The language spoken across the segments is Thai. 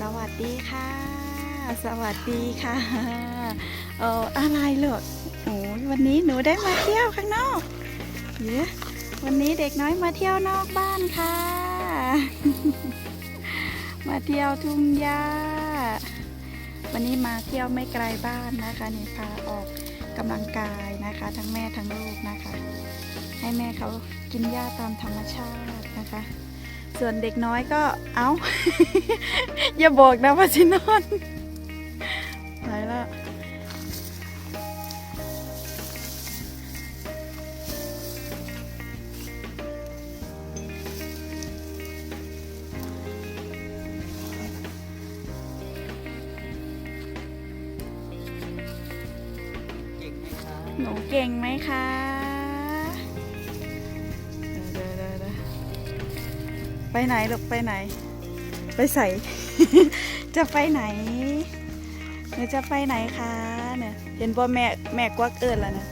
สวัสดีค่ะ สวัสดีค่ะเอออะไรเหรอโอ้ยวันนี้หนูได้มาเที่ยวข้างนอกเยอะวันนี้เด็กน้อยมาเที่ยวนอกบ้านค่ะ มาเที่ยวทุ่งหญ้า วันนี้มาเที่ยวไม่ไกลบ้านนะคะนี่พาออกกำลังกายนะคะ ทั้งแม่ทั้งลูกนะคะ ให้แม่เขากินหญ้าตามธรรมชาตินะคะ ส่วนเด็กน้อยก็เอาอย่าบอกนะว่าชินอนไปแล้วหนูเก่งไหมคะ ไปไหนลูกไปไหน ไปใส่ จะไปไหนหนูจะไปไหนคะเนี่ยเห็นบ่แม่แม่กวักเอิญแล้วนะ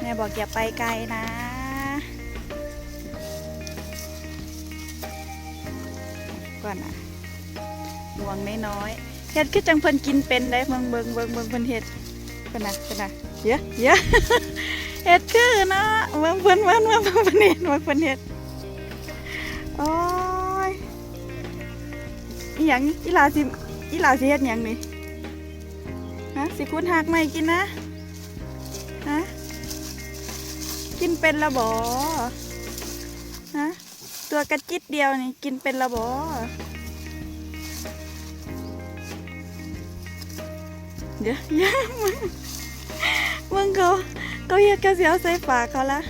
แม่บอกอย่าไปไกลนะก่อนนะห่วงน้อยๆเฮ็ดคือจังเพิ่นกินเป็นได้เบิงเบิงเบิงเบิงเพิ่นเฮ็ดเพิ่นนะเพิ่นนะเยอะเยอะเฮ็ดคือเนาะเบิงเพิ่นเบิงเบิงเพิ่นเฮ็ดเบิงเพิ่นเฮ็ด โอ้ยอีหยังอีหลาสิอีหลาสิเฮ็ดหยังนี่ฮะสิคุณหักไม่กินนะฮะกินเป็นละบอฮะตัวกระจิตเดียวนี่กินเป็นละบอเดี๋ยวเดี๋ยวมึงมึงเขาเขาเฮ็ดกระเสียวใส่ปากเขาละ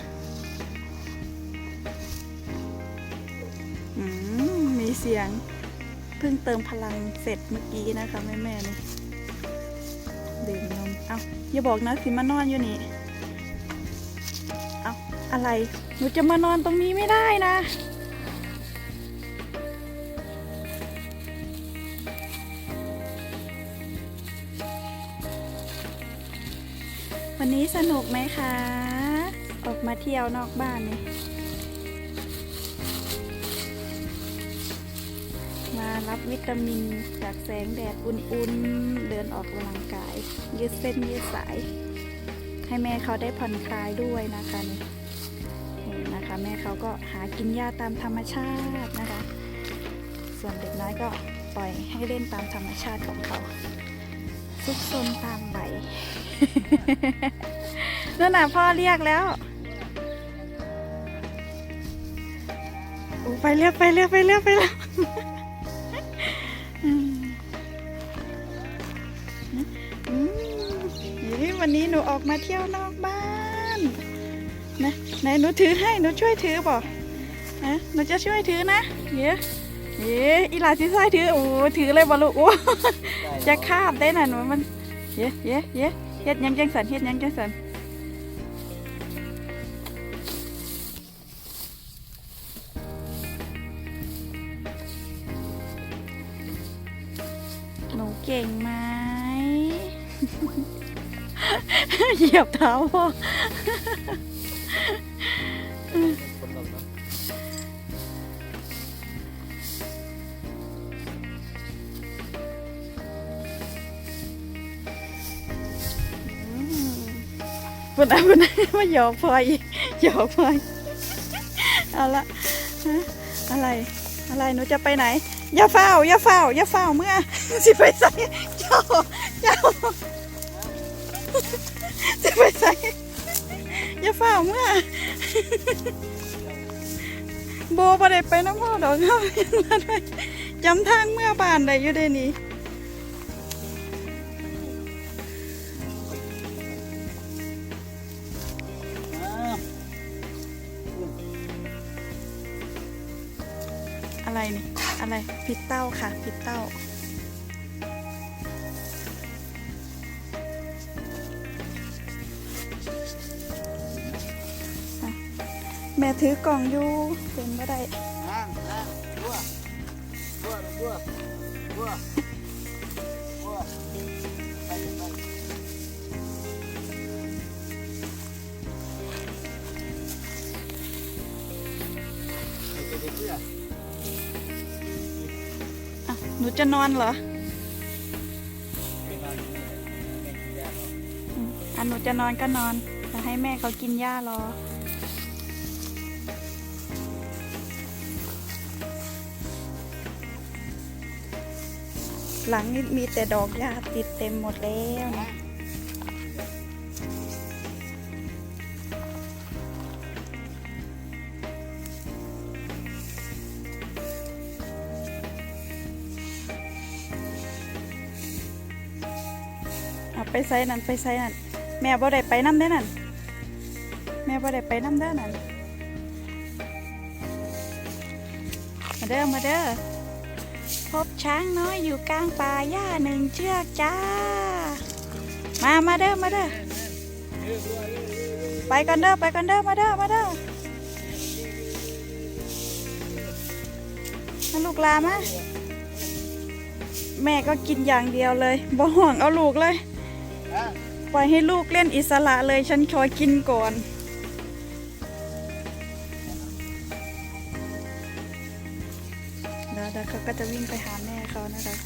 มีเสียง เพิ่งเติมพลังเสร็จเมื่อกี้นะคะแม่แม่นี่ดื่มนม เอาอย่าบอกนะสิมานอนอยู่นี่ เอาอะไร หนูจะมานอนตรงนี้ไม่ได้นะวันนี้สนุกไหมคะ ออกมาเที่ยวนอกบ้านนี่ม รับวิตามินจากแสงแดดอุ่นๆ เดินออกกำลังกาย ยืดเส้นยืดสาย ให้แม่เขาได้ผ่อนคลายด้วยนะคะนี่นะคะแม่เขาก็หากินหญ้าตามธรรมชาตินะคะ ส่วนเด็กน้อยก็ปล่อยให้เล่นตามธรรมชาติของเขาซุกซนตามไหลนั่นน่ะพ่อเรียกแล้วไปเรียกไปเรียกไปเรียกไปเรียก วันนี้หนูออกมาเที่ยวนอกบ้านนะไหนหนูถือให้หนูช่วยถือบ่นะหนูจะช่วยถือนะเย้เย้อีหลาสิช่วยถือโอ้ถือเลยบ่ลูกโอ้จะคาบได้น่ะหนูมันเย้เย้เย้เฮ็ดหยังจังสันเฮ็ดหยังจังสัน หนูเก่งไหม เหยียบเท้าพ่ออืมปุ่นอะปุ่นมาหยอกพลอยหยอกพลอยเอาละอะไร อะไรหนูจะไปไหน อย่าเฝ้า อย่าเฝ้า อย่าเฝ้าเมื่อ สิไปใส่เจ้าเจ้าสิไปใส่อย่าเฝ้าเมื่อ โบบ่ได้ไปน้ำพ่อดอกเขาเห็นมาด้วยจำทางเมื่อบานได้อยู่ได้นี่ อะไรนี่อะไรพิดเต้าค่ะพิดเต้า แม่ถือกล่องอยู่เป็นไ่ได้อ่างอ่งบัวบัวบัวบัวบัวไปไปไปไปเพื่อ หนูจะนอนเหรออ๋อหนหนูจะนอนก็นอนแต่ให้แม่เขากินหญ้ารอ หลังนี้มีแต่ดอกหญ้าติดเต็มหมดแล้วนะ เอาไปใส่นั่นไปใส่นั่นแม่บ่ได้ไปน้ำได้นั่นแม่บ่ได้ไปน้ำได้นั่นมาเด้อมาเด้อพบช้างน้อยอยู่กลางป่าหญ้าหนึ่งเชือกจ้า มามาเด้อมาเด้อไปกันเด้อไปกันเด้อมาเด้อมาเด้อมาลูกลามาแม่ก็กินอย่างเดียวเลยบ่ห่วงเอาลูกเลย ปล่อยให้ลูกเล่นอิสระเลยฉันขอกินก่อนเดี๋ยวเดี๋ยวเขาก็จะวิ่งไปหาแม่เขานะคะ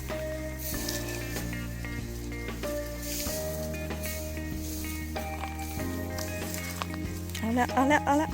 เอาละเอาละเอาละ